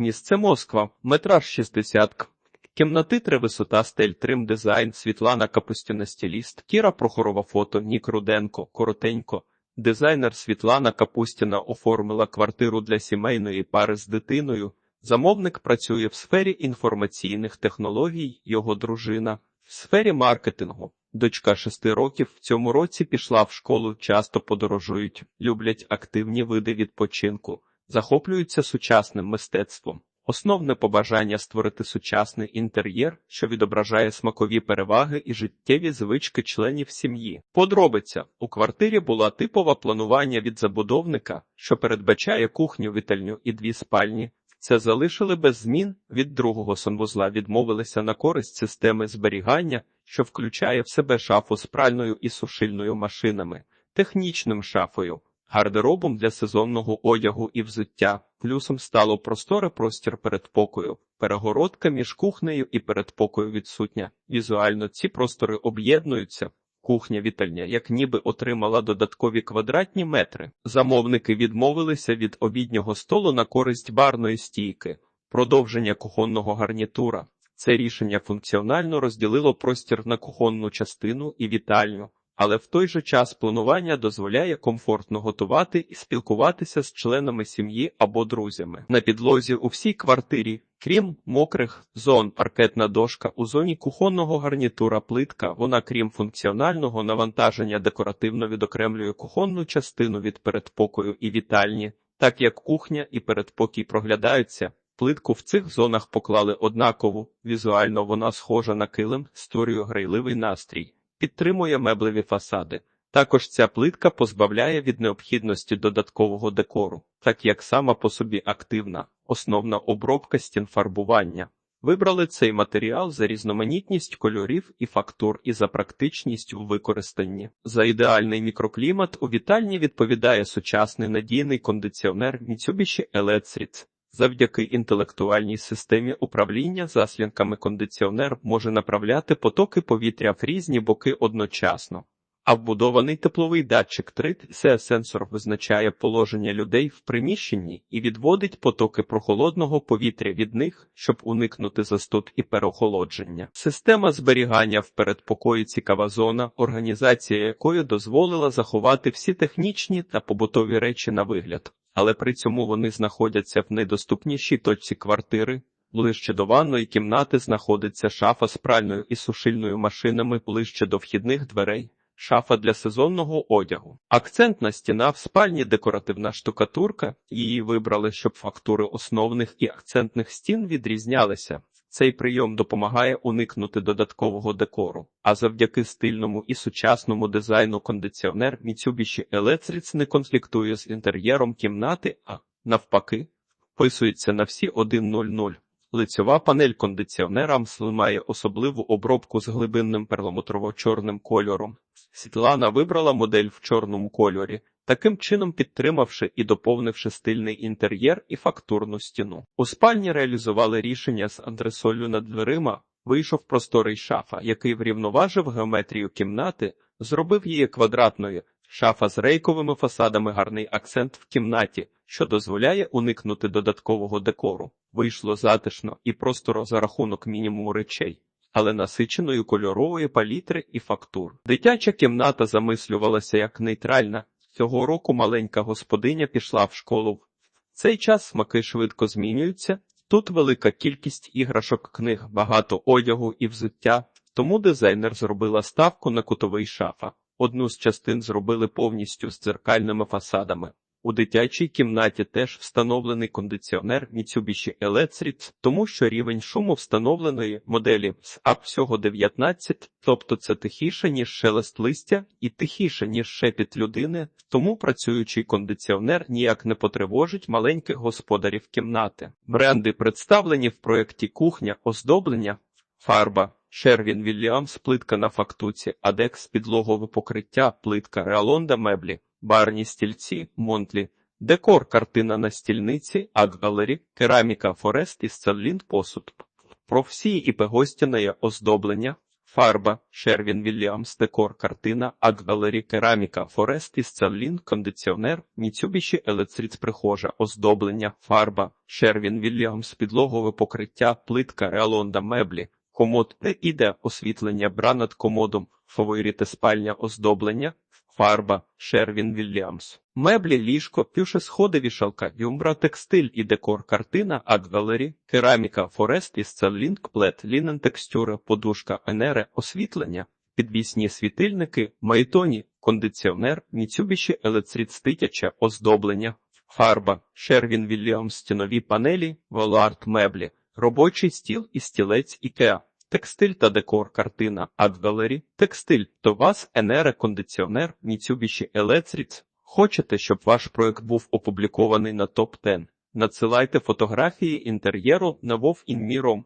Місце Москва, метраж 60 к. Кімнати 3 висота стель трим дизайн Світлана Капустіна стиліст Кіра Прохорова фото Нік Руденко коротенько. Дизайнер Світлана Капустіна оформила квартиру для сімейної пари з дитиною. Замовник працює в сфері інформаційних технологій, його дружина в сфері маркетингу. Дочка шести років в цьому році пішла в школу, часто подорожують, люблять активні види відпочинку, захоплюються сучасним мистецтвом. Основне побажання створити сучасний інтер'єр, що відображає смакові переваги і життєві звички членів сім'ї. Подробиця у квартирі була типова планування від забудовника, що передбачає кухню, вітальню і дві спальні. Це залишили без змін. Від другого санвузла відмовилися на користь системи зберігання, що включає в себе шафу з пральною і сушильною машинами, технічним шафою, гардеробом для сезонного одягу і взуття. Плюсом стало просторе простір передпокою, перегородка між кухнею і передпокою відсутня. Візуально ці простори об'єднуються. Кухня вітальня, як ніби отримала додаткові квадратні метри. Замовники відмовилися від обіднього столу на користь барної стійки, продовження кухонного гарнітура. Це рішення функціонально розділило простір на кухонну частину і вітальню, але в той же час планування дозволяє комфортно готувати і спілкуватися з членами сім'ї або друзями. На підлозі у всій квартирі, крім мокрих зон, паркетна дошка у зоні кухонного гарнітура плитка. Вона, крім функціонального навантаження, декоративно відокремлює кухонну частину від передпокою і вітальні, так як кухня і передпокій проглядаються. Плитку в цих зонах поклали однакову, візуально вона схожа на килим, створює грайливий настрій, підтримує меблеві фасади. Також ця плитка позбавляє від необхідності додаткового декору, так як сама по собі активна, основна обробка стін фарбування. Вибрали цей матеріал за різноманітність кольорів і фактур і за практичність у використанні. За ідеальний мікроклімат у вітальні відповідає сучасний надійний кондиціонер Mitsubishi Electric. Завдяки інтелектуальній системі управління заслінками кондиціонер може направляти потоки повітря в різні боки одночасно. А вбудований тепловий датчик 3 сенсор визначає положення людей в приміщенні і відводить потоки прохолодного повітря від них, щоб уникнути застуд і переохолодження. Система зберігання в передпокої цікава зона, організація якої дозволила заховати всі технічні та побутові речі на вигляд але при цьому вони знаходяться в найдоступнішій точці квартири. Ближче до ванної кімнати знаходиться шафа з пральною і сушильною машинами ближче до вхідних дверей, шафа для сезонного одягу. Акцентна стіна в спальні декоративна штукатурка. Її вибрали, щоб фактури основних і акцентних стін відрізнялися. Цей прийом допомагає уникнути додаткового декору, а завдяки стильному і сучасному дизайну кондиціонер Mitsubishi Electric не конфліктує з інтер'єром кімнати, а навпаки, вписується на всі 1.00. Лицьова панель кондиціонера має особливу обробку з глибинним перламутрово-чорним кольором. Світлана вибрала модель в чорному кольорі, таким чином підтримавши і доповнивши стильний інтер'єр і фактурну стіну. У спальні реалізували рішення з антресолью над дверима, вийшов просторий шафа, який врівноважив геометрію кімнати, зробив її квадратною. Шафа з рейковими фасадами гарний акцент в кімнаті, що дозволяє уникнути додаткового декору. Вийшло затишно і простoro за рахунок мінімуму речей, але насиченої кольорової палітри і фактур. Дитяча кімната замислювалася як нейтральна. Цього року маленька господиня пішла в школу. В цей час смаки швидко змінюються. Тут велика кількість іграшок, книг, багато одягу і взуття, тому дизайнер зробила ставку на кутовий шафа. Одну з частин зробили повністю з дзеркальними фасадами. У дитячій кімнаті теж встановлений кондиціонер Mitsubishi Electric, тому що рівень шуму встановленої моделі САП всього 19, тобто це тихіше, ніж шелест листя, і тихіше, ніж шепіт людини, тому працюючий кондиціонер ніяк не потривожить маленьких господарів кімнати. Бренди представлені в проєкті кухня, оздоблення, фарба. Шервін Вільямс, плитка на фактуці, Адекс, підлогове покриття, плитка, Реалонда меблі, барні стільці, Монтлі, декор, картина на стільниці, Акгалері, кераміка Форест і Целлінд посуд, профсії і пегостяне оздоблення, фарба, Шервін Вільямс, декор, картина, Акгалері, кераміка, Форест із Целлін, кондиціонер, Міцюбіші, Елецріц, прихожа, оздоблення, фарба, Шервін Вільямс, підлогове покриття, плитка, реалонда, меблі, комод, де іде освітлення, бра над комодом, фаворіти спальня, оздоблення, фарба, Шервін Вільямс. Меблі, ліжко, пюше сходи, вішалка, юмбра, текстиль і декор, картина, акгалері, кераміка, форест із целлінг, плет, лінен, текстюра, подушка, енере, освітлення, підвісні світильники, майтоні, кондиціонер, Міцюбіші, елецріт, ститяче, оздоблення, фарба, Шервін Вільямс, стінові панелі, воларт, меблі, робочий стіл і стілець Ікеа. Текстиль та декор, картина, Акгалері, текстиль, то вас, енере, кондиціонер, Mitsubishi Electric. Хочете, щоб ваш проект був опублікований на топ 10 Надсилайте фотографії інтер'єру на Вов вовінміром.